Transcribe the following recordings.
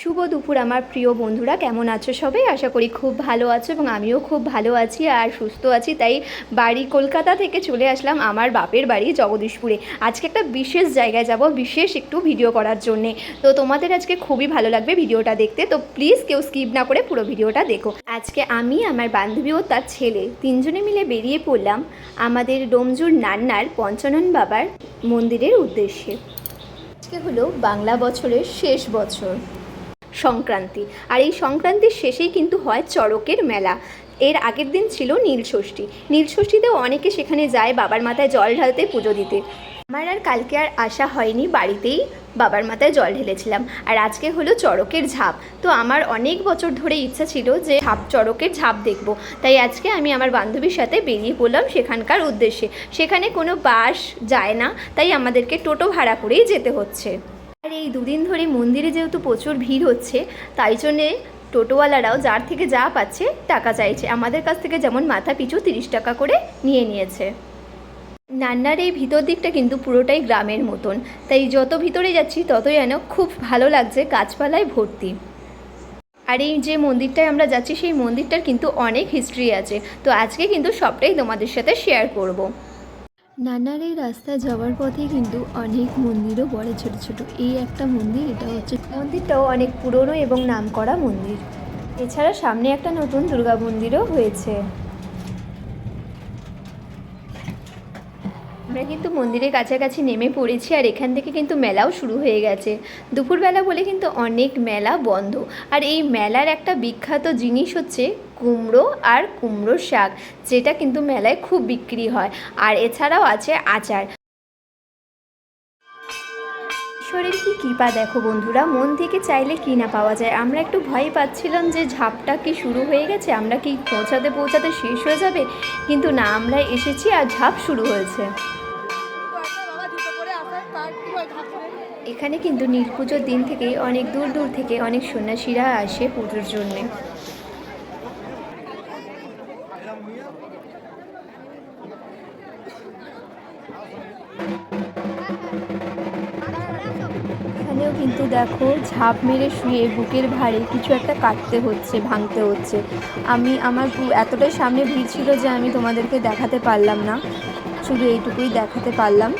শুভ দুপুর, আমার প্রিয় বন্ধুরা। কেমন আছো সবাই? আশা করি খুব ভালো আছো এবং আমিও খুব ভালো আছি আর সুস্থ আছি। তাই বাড়ি কলকাতা থেকে চলে আসলাম আমার বাপের বাড়ি, জগদীশপুরে। আজকে একটা বিশেষ জায়গায় যাব, বিশেষ একটু ভিডিও করার জন্যে। তো তোমাদের আজকে খুবই ভালো লাগবে ভিডিওটা দেখতে। তো প্লিজ কেউ স্কিপ না করে পুরো ভিডিওটা দেখো। আজকে আমি, আমার বান্ধবী ও তার ছেলে তিনজনে মিলে বেরিয়ে পড়লাম আমাদের ডোমজুর নান্নার পঞ্চানন বাবার মন্দিরের উদ্দেশ্যে। আজকে হলো বাংলা বছরের শেষ বছর। সংক্রান্তি। আর এই সংক্রান্তির শেষেই কিন্তু হয় চড়কের মেলা। এর আগের দিন ছিল নীলষষ্ঠী। নীলষষ্ঠীতেও অনেকে সেখানে যায় বাবার মাথায় জল ঢালতে পুজো দিতে। আমার আর কালকে আর আসা হয়নি বাড়িতেই বাবার মাথায় জল ঢেলেছিলাম। আর আজকে হলো চড়কের ঝাঁপ। তো আমার অনেক বছর ধরে ইচ্ছা ছিল যে ঝাঁপ, চড়কের ঝাঁপ দেখব। তাই আজকে আমি আমার বান্ধবীর সাথে বেরিয়ে পড়লাম সেখানকার উদ্দেশ্যে। সেখানে কোনো বাস যায় না, তাই আমাদেরকে টোটো ভাড়া করেই যেতে হচ্ছে। আর এই দুদিন ধরে মন্দিরে যেহেতু প্রচুর ভিড় হচ্ছে, তাই জন্যে টোটোওয়ালারাও যার থেকে যা পাচ্ছে টাকা চাইছে। আমাদের কাছ থেকে যেমন মাথা পিছু তিরিশ টাকা করে নিয়ে নিয়েছে। নান্নার এই ভিতর দিকটা কিন্তু পুরোটাই গ্রামের মতন। তাই যত ভিতরে যাচ্ছি, ততই যেন খুব ভালো লাগছে গাছপালায় ভর্তি। আর এই যে মন্দিরটায় আমরা যাচ্ছি, সেই মন্দিরটার কিন্তু অনেক হিস্ট্রি আছে। তো আজকে কিন্তু সবটাই তোমাদের সাথে শেয়ার করব। নানার এই রাস্তায় যাওয়ার পথে কিন্তু অনেক মন্দিরও পড়ে ছোট ছোট। এই একটা মন্দির, এটা হচ্ছে মন্দিরটাও অনেক পুরনো এবং নামকরা মন্দির। এছাড়া সামনে একটা নতুন দুর্গা মন্দিরও হয়েছে। আমরা কিন্তু মন্দিরের কাছাকাছি নেমে পড়েছি আর এখান থেকে কিন্তু মেলাও শুরু হয়ে গেছে। দুপুরবেলা বলে কিন্তু অনেক মেলা বন্ধ। আর এই মেলার একটা বিখ্যাত জিনিস হচ্ছে কুমড়ো আর কুমড়ো শাক, যেটা কিন্তু মেলায় খুব বিক্রি হয়। আর এছাড়াও আছে আচার। ঈশ্বরের কি কৃপা দেখো বন্ধুরা? মন থেকে চাইলে কি না পাওয়া যায়। আমরা একটু ভয় পাচ্ছিলাম যে ঝাপটা কি শুরু হয়ে গেছে, আমরা কি পৌঁছাতে পৌঁছাতে শেষ হয়ে যাবে? কিন্তু না, আমরা এসেছি আর ঝাপ শুরু হয়েছে। এখানে কিন্তু নীল পুজোর দিন থেকেই অনেক দূর দূর থেকে অনেক সন্ন্যাসীরা আসে পুজোর জন্যে। দেখো, ঝাঁপ মেরে শুয়ে বুকের ভারে কিছু একটা কাটতে হচ্ছে, ভাঙতে হচ্ছে। আমি, আমার এতটাই সামনে ভিড় ছিল যে আমি তোমাদেরকে দেখাতে পারলাম না। শুধু এইটুকুই দেখাতে পারলাম।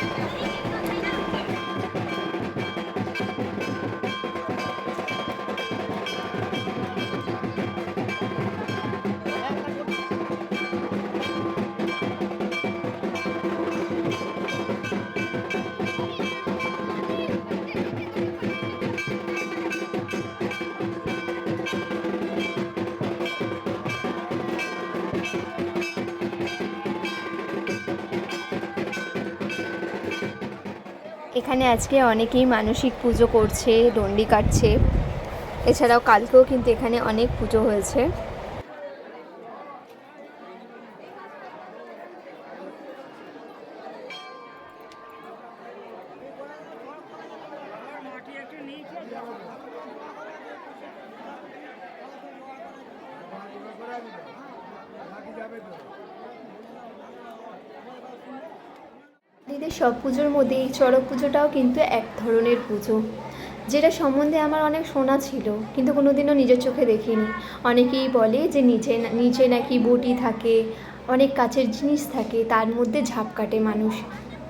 এখানে আজকে অনেকেই মানসিক পুজো করছে ডন্ডি কাটছে। এছাড়াও কালকেও কিন্তু এখানে অনেক পুজো হয়েছে। সব পুজোর মধ্যে এই চড়ক পুজোটাও কিন্তু এক ধরনের পুজো। যেটা সম্বন্ধে আমার অনেক শোনা ছিল, কিন্তু কোনোদিনও নিজের চোখে দেখিনি। অনেকেই বলে যে নিচে নিচে নাকি বটি থাকে, অনেক কাছের জিনিস থাকে, তার মধ্যে ঝাঁপ কাটে মানুষ।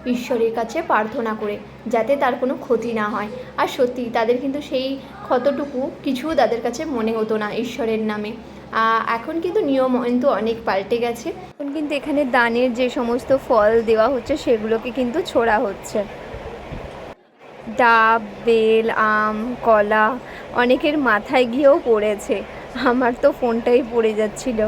ঈশ্বরের কাছে প্রার্থনা করে, যাতে তার কোনো ক্ষতি না হয়। আর সত্যি তাদের কিন্তু সেই ক্ষতটুকু কিছু তাদের কাছে মনে হতো না ঈশ্বরের নামে। এখন কিন্তু নিয়ম কিন্তু অনেক পাল্টে গেছে। এখন কিন্তু এখানে দানের যে সমস্ত ফল দেওয়া হচ্ছে, সেগুলোকে কিন্তু ছোড়া হচ্ছে। ডাব, বেল, আম, কলা অনেকের মাথায় গিয়েও পড়েছে। আমার তো ফোনটাই পড়ে যাচ্ছিল।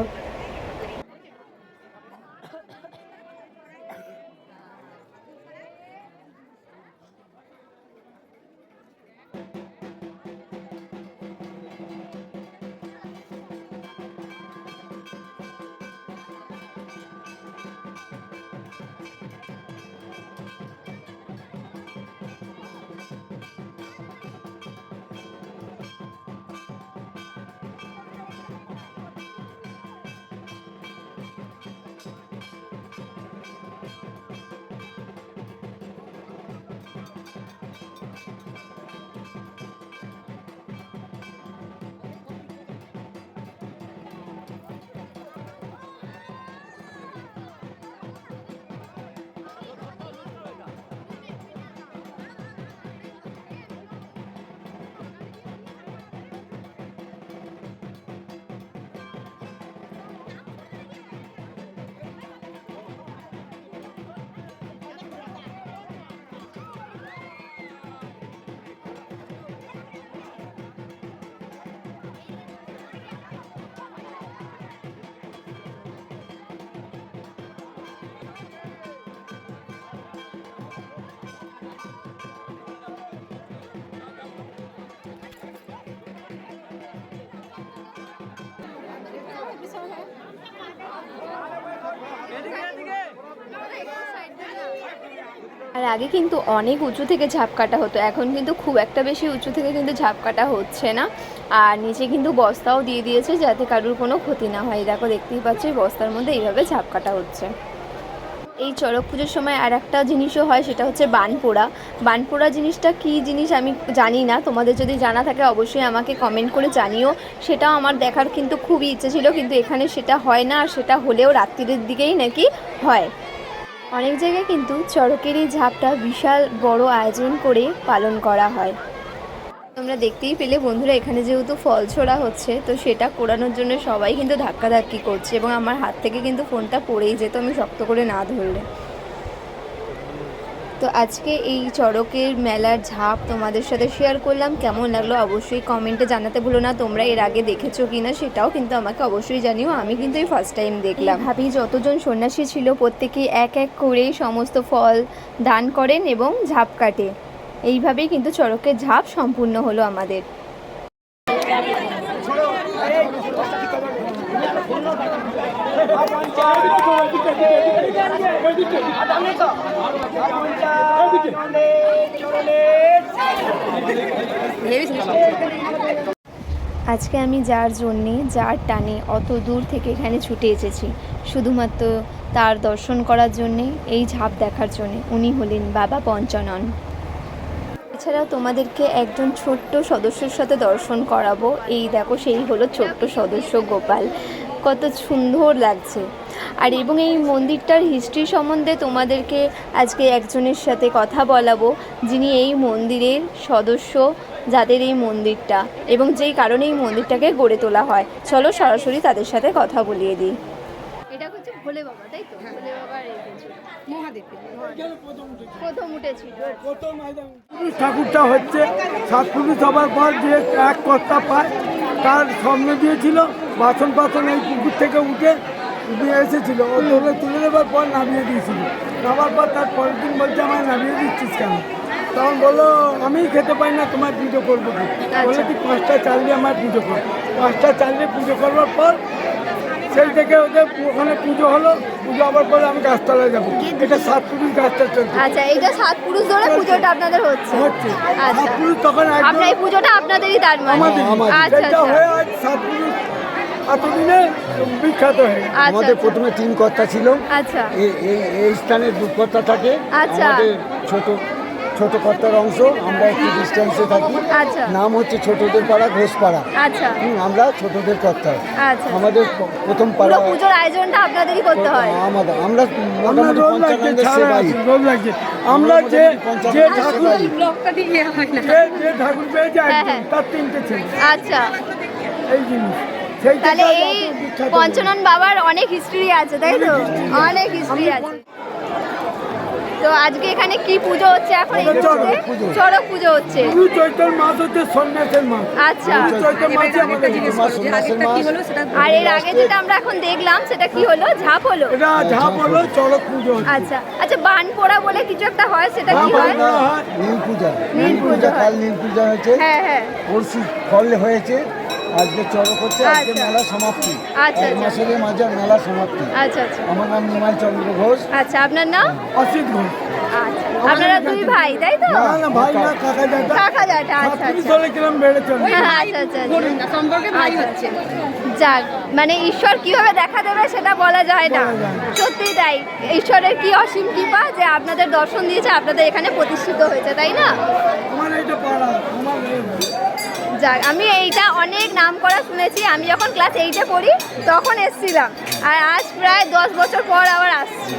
হ্যাঁ। আর আগে কিন্তু অনেক উঁচু থেকে ঝাপ কাটা হতো, এখন কিন্তু খুব একটা বেশি উঁচু থেকে কিন্তু ঝাপ কাটা হচ্ছে না। আর নিচে কিন্তু বস্তাও দিয়ে দিয়েছে যাতে কারুর কোনো ক্ষতি না হয়। দেখো, দেখতেই পাচ্ছি বস্তার মধ্যে এইভাবে ঝাপ কাটা হচ্ছে। এই চড়ক পুজোর সময় আর একটা জিনিসও হয়, সেটা হচ্ছে বানপোড়া। বানপোড়া জিনিসটা কী জিনিস আমি জানি না, তোমাদের যদি জানা থাকে অবশ্যই আমাকে কমেন্ট করে জানিও। সেটাও আমার দেখার কিন্তু খুবই ইচ্ছে ছিল, কিন্তু এখানে সেটা হয় না, আর সেটা হলেও রাত্রির দিকেই নাকি হয়। অনেক জায়গায় কিন্তু চড়কের এই ঝাপটা বিশাল বড় আয়োজন করে পালন করা হয়। তোমরা দেখতেই পেলে বন্ধুরা, এখানে যেহেতু ফল ছোড়া হচ্ছে, তো সেটা কোরানোর জন্য সবাই কিন্তু ধাক্কাধাক্কি করছে এবং আমার হাত থেকে কিন্তু ফোনটা পড়েই যেত আমি শক্ত করে না ধরলে। তো আজকে এই চড়কের মেলার ঝাঁপ তোমাদের সাথে শেয়ার করলাম, কেমন লাগল অবশ্যই কমেন্টে জানাতে ভুলো না, তোমরা এর আগে দেখেছ কি না সেটাও কিন্তু আমাকে অবশ্যই জানিও, আমি কিন্তু এই ফার্স্ট টাইম দেখলাম। ভাবি যতজন সন্ন্যাসী ছিল প্রত্যেকেই এক এক করে সমস্ত ফল দান করেন এবং ঝাঁপ কাটে এইভাবেই কিন্তু চড়কের ঝাঁপ সম্পূর্ণ হলো আমাদের। আজকে আমি যার জন্যে, যার টানে অত দূর থেকে এখানে ছুটে এসেছি, শুধুমাত্র তার দর্শন করার জন্যে, এই ঝাঁপ দেখার জন্যে। উনি হলেন বাবা পঞ্চানন। এছাড়াও তোমাদেরকে একজন ছোট্ট সদস্যের সাথে দর্শন করাবো। এই দেখো সেই হলো ছোট্ট সদস্য গোপাল। কত সুন্দর লাগছে। আর এবং এই মন্দিরটার হিস্ট্রি সম্বন্ধে তোমাদেরকে আজকে একজনের সাথে কথা বলাবো যিনি এই মন্দিরের সদস্য যাদের এই মন্দিরটা এবং যেই কারণে এই মন্দিরটাকে গড়ে তোলা হয়। চলো সরাসরি তাদের সাথে কথা বলিয়ে দিই। এটা হচ্ছে ভোলে বাবা তাই তো? ভোলে বাবার প্রথম উঠেছিল। ঠাকুরটা হচ্ছে সাত পুরুষ হবার পর যে এক কর্তা পায় তার স্বপ্ন দিয়েছিল বাসন বাসন এই পুকুর থেকে উঠে নিয়ে এসেছিল। ও তোলে তুলে দেওয়ার পর নামিয়ে দিয়েছিল। নামার পর তার পরের দিন বলছে আমায় নামিয়ে দিচ্ছিস কেন? তখন বলল আমি খেতে পাই না তোমার পুজো করব কি? বলে তুই পাঁচটা চাল দিয়ে আমার পুজো কর। পাঁচটা চাল দিয়ে পুজো করবার পর সেই থেকে ওদের ওখানে পুজো হলো পুজো আবার পরে আমি গাছতলায় যাব। এটা সাত পুরুষ গাছটা চলছে। আচ্ছা এইটা সাত পুরুষ ধরে পুজোটা আপনাদের হচ্ছে? হচ্ছে। আচ্ছা। সাত পুরুষ তখন আপনার এই পুজোটা আপনাদেরই তার মানে? আচ্ছা আচ্ছা। হয়ে আজ সাত পুরুষ এতদিনে বিখ্যাত হয়ে আচ্ছা আমাদের। প্রথমে তিন কর্তা ছিল। আচ্ছা। এই- স্থানে দু কর্তা থাকে। আচ্ছা। আমাদের ছোট ছোট কর্তার অংশ আমরা একটু ডিস্টেন্সে থাকি। আচ্ছা। নাম হচ্ছে ছোটদের পাড়া ঘোষপাড়া। আচ্ছা। হুম, আমরা ছোটদের কর্তা। আচ্ছা। আমাদের প্রথম পুরো পাড়া পুজোর আয়োজনটা আপনাদেরই করতে হয়। আমাদের আমরা আমরা মোটামুটি পঞ্চানন্দের সেবাই। আমরা যে যে ঠাকুর যে যে ঠাকুর পেয়েছে হ্যাঁ, হ্যাঁ। তার তিনটে ছেলে। আচ্ছা। এই জিনিস। তাহলে এই পঞ্চানন বাবার অনেক হিস্ট্রি আছে তাই তো? অনেক হিস্ট্রি আছে। তো আজকে এখানে কি পুজো হচ্ছে এখন এই চড়ক মুহূর্তে? পুজো। চড়ক পুজো হচ্ছে। গুরু মাস হচ্ছে সন্ন্যাসের মাস। আচ্ছা। আর এর আগে যেটা আমরা এখন দেখলাম সেটা কি হলো? ঝাপ হলো। এটা ঝাঁপ হলো চড়ক পুজো আচ্ছা। আচ্ছা বান পোড়া বলে কিছু একটা হয় সেটা কি বান হয়? নীল পূজা। নীল পূজা কাল নীল পূজা হয়েছে। হ্যাঁ হ্যাঁ। পরশু ফল হয়েছে। আজকে চড়ক হচ্ছে আজকে আচ্ছা। মেলা সমাপ্তি। আচ্ছা, এক আচ্ছা। মাসের মাঝে মেলা সমাপ্তি। আচ্ছা আচ্ছা। আমার নাম নিমাই চন্দ্র ঘোষ। আচ্ছা আপনার নাম? অসিত ঘোষ। আচ্ছা আপনারা দুই ভাই তাই তো? না না ভাই না কাকা দাদা। কাকা যাটা আচ্ছা আচ্ছা। আচ্ছা সম্পর্কে ভাই হচ্ছে। যাক মানে ঈশ্বর কীভাবে দেখা দেবে সেটা বলা যায় না। সত্যি তাই ঈশ্বরের কি অসীম কৃপা যে আপনাদের দর্শন দিয়েছে আপনাদের এখানে প্রতিষ্ঠিত হয়েছে তাই না? আমার এইটা পাড়া আমার এই। যাক আমি এইটা অনেক নাম করা শুনেছি। আমি যখন ক্লাস এইটে পড়ি তখন এসছিলাম। আর আজ প্রায় দশ বছর পর আবার আসছি।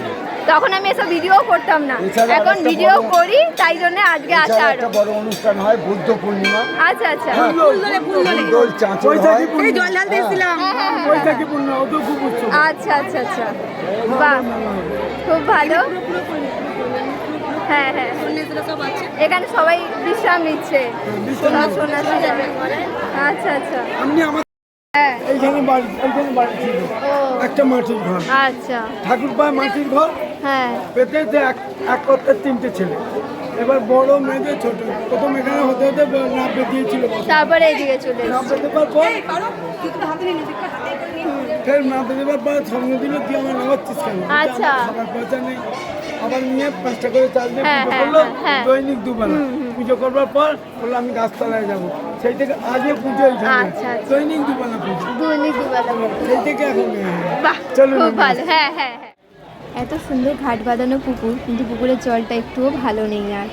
তখন আমি এসব ভিডিও করতাম না। এখন ভিডিও করি তাই জন্য আজকে আসা আরও। একটা বড় অনুষ্ঠান হয় বুদ্ধ পূর্ণিমা। আচ্ছা আচ্ছা। আচ্ছা আচ্ছা আচ্ছা। বাহ। খুব ভালো। হ্যাঁ হ্যাঁ। এখানে সবাই বিশ্রাম নিচ্ছে। সন্ন্যাসী আচ্ছা আচ্ছা। আপনি আমার হ্যাঁ। এইখানে বাড়ি এইখানে বাড়ি ছিল। ও। একটা মাটির ঘর। আচ্ছা। মাটির ঘর। হ্যাঁ। পেতে যে এক কর্তার তিনটে ছেলে। এবার বড় মেয়েদের ছোট। প্রথম এখানে হতে হতে না পেতিয়েছিল তারপরে এদিকে চলে না এসেছি। পেতে পার পর ফের না পেতে পর স্বপ্ন দিল তুই আমার নামাচ্ছিস কেন? আচ্ছা। আমার পয়সা নেই। আবার নিয়ে পাঁচটা করে চাল দিয়ে হ্যাঁ, পুজো হ্যাঁ, করল হ্যাঁ। দৈনিক দুবেলা। পুজো করবার পর বলল আমি গাছতলায় যাব। সেই থেকে আগে পুজো আচ্ছা, আচ্ছা। দৈনিক দুবেলা পুজো। দুর্নি দুবেলা সেই থেকে এখন বাহ চলুন খুব ভালো হ্যাঁ হ্যাঁ হ্যাঁ। এত সুন্দর ঘাট বাঁধানো পুকুর কিন্তু পুকুরের জলটা একটুও ভালো নেই আর।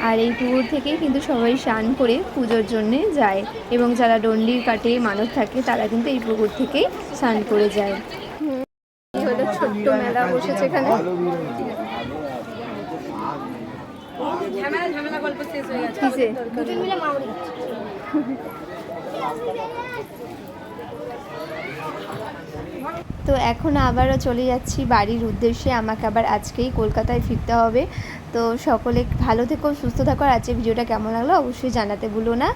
আর এই পুকুর থেকেই কিন্তু সবাই স্নান করে পুজোর জন্যে যায়। এবং যারা ডন্ডির কাটে মানত থাকে তারা কিন্তু এই পুকুর থেকেই স্নান করে যায়। ছোট্ট মেলা বসেছে এখানে। তো এখন আবারও চলে যাচ্ছি বাড়ির উদ্দেশ্যে। আমাকে আবার আজকেই কলকাতায় ফিরতে হবে। তো সকলে ভালো থেকো সুস্থ থাকো। আর আজকে ভিডিওটা কেমন লাগল অবশ্যই জানাতে ভুলো না।